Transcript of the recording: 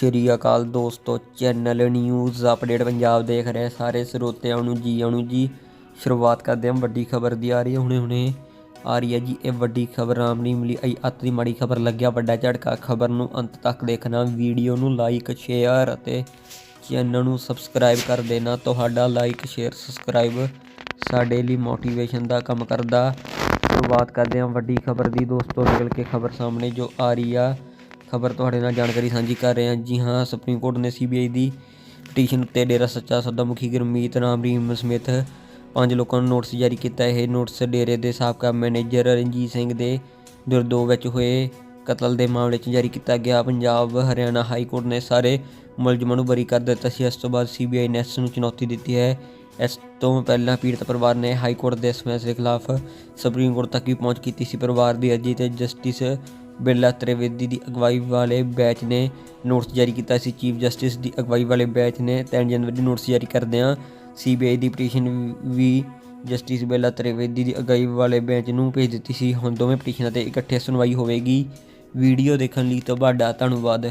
ਸ਼੍ਰੀ ਅਕਾਲ ਦੋਸਤੋ, channel news update Punjab ਦੇਖ ਰਹੇ ਸਾਰੇ ਸਰੋਤਿਆਂ ਨੂੰ ਜੀ ਆਣੂ ਜੀ। ਸ਼ੁਰੂਆਤ ਕਰਦੇ ਹਾਂ ਵੱਡੀ ਖਬਰ ਦੀ। ਆ ਰਹੀ ਹੈ ਹੁਣੇ ਹੁਣੇ ਆ ਰਹੀ ਹੈ ਜੀ ਇਹ ਵੱਡੀ ਖਬਰ। ਆਮ ਨਹੀਂ ਮਿਲੀ, ਅਈ ਅੱਤ ਦੀ ਮਾੜੀ ਖਬਰ ਲੱਗਿਆ ਵੱਡਾ ਝਟਕਾ। ਖਬਰ ਨੂੰ ਅੰਤ ਤੱਕ ਦੇਖਣਾ, ਵੀਡੀਓ ਨੂੰ ਲਾਈਕ, ਸ਼ੇਅਰ ਅਤੇ ਚੈਨਲ ਨੂੰ ਸਬਸਕ੍ਰਾਈਬ ਕਰ ਦੇਣਾ। ਤੁਹਾਡਾ ਲਾਈਕ, ਸ਼ੇਅਰ, ਸਬਸਕ੍ਰਾਈਬ ਸਾਡੇ ਲਈ ਮੋਟੀਵੇਸ਼ਨ ਦਾ ਕੰਮ ਕਰਦਾ। ਸ਼ੁਰੂਆਤ ਕਰਦੇ ਹਾਂ ਵੱਡੀ ਖਬਰ ਦੀ। ਦੋਸਤੋ, ਨਿਕਲ ਕੇ ਖਬਰ ਸਾਹਮਣੇ ਜੋ ਆ ਰਹੀ ਆ। ਖਬਰ ਤੁਹਾਡੇ ਨਾਲ ਜਾਣਕਾਰੀ ਸਾਂਝੀ ਕਰ ਰਹੇ ਹਾਂ। ਜੀ ਹਾਂ ਸੁਪਰੀਮ ਕੋਰਟ ਨੇ ਸੀਬੀਆਈ ਦੀ ਪਟੀਸ਼ਨ ਉੱਤੇ ਡੇਰਾ ਸੱਚਾ ਸੌਦਾ ਮੁਖੀ ਗੁਰਮੀਤ ਰਾਮ ਰੀਮ ਸਮੇਤ ਪੰਜ ਲੋਕਾਂ ਨੂੰ ਨੋਟਿਸ ਜਾਰੀ ਕੀਤਾ। ਇਹ ਨੋਟਿਸ ਡੇਰੇ ਦੇ ਸਾਬਕਾ ਮੈਨੇਜਰ ਰਣਜੀਤ ਸਿੰਘ ਦੇ ਦੁਰਦੋ ਵਿੱਚ ਹੋਏ ਕਤਲ ਦੇ ਮਾਮਲੇ 'ਚ ਜਾਰੀ ਕੀਤਾ ਗਿਆ। ਪੰਜਾਬ, ਹਰਿਆਣਾ ਹਾਈ ਕੋਰਟ ਨੇ ਸਾਰੇ ਮੁਲਜ਼ਮਾਂ ਨੂੰ ਬਰੀ ਕਰ ਦਿੱਤਾ ਸੀ। ਇਸ ਤੋਂ ਬਾਅਦ ਸੀਬੀਆਈ ਨੇ ਇਸ ਨੂੰ ਚੁਣੌਤੀ ਦਿੱਤੀ ਹੈ। ਇਸ ਤੋਂ ਪਹਿਲਾਂ ਪੀੜਤ ਪਰਿਵਾਰ ਨੇ ਹਾਈ ਕੋਰਟ ਦੇ ਇਸ ਫੈਸਲੇ ਖਿਲਾਫ ਸੁਪਰੀਮ ਕੋਰਟ ਤੱਕ ਵੀ ਪਹੁੰਚ ਕੀਤੀ ਸੀ। ਪਰਿਵਾਰ ਦੀ ਅਰਜ਼ੀ ਤੇ ਜਸਟਿਸ ਬਿਰਲਾ ਤ੍ਰਿਵੇਦੀ ਦੀ ਅਗਵਾਈ ਵਾਲੇ ਬੈਚ ਨੇ ਨੋਟਿਸ ਜਾਰੀ ਕੀਤਾ ਸੀ। ਚੀਫ ਜਸਟਿਸ ਦੀ ਅਗਵਾਈ ਵਾਲੇ ਬੈਚ ਨੇ 3 ਜਨਵਰੀ ਨੂੰ ਨੋਟਿਸ ਜਾਰੀ ਕਰਦਿਆਂ ਸੀਬੀਆਈ ਦੀ ਪਟੀਸ਼ਨ ਵੀ ਜਸਟਿਸ ਬਿਰਲਾ ਤ੍ਰਿਵੇਦੀ ਦੀ ਅਗਵਾਈ ਵਾਲੇ ਬੈਂਚ ਨੂੰ ਭੇਜ ਦਿੱਤੀ ਸੀ। ਹੁਣ ਦੋਵੇਂ ਪਟੀਸ਼ਨਾਂ ਤੇ ਇਕੱਠੇ ਸੁਣਵਾਈ ਹੋਵੇਗੀ। ਵੀਡੀਓ ਦੇਖਣ ਲਈ ਤੁਹਾਡਾ ਧੰਨਵਾਦ।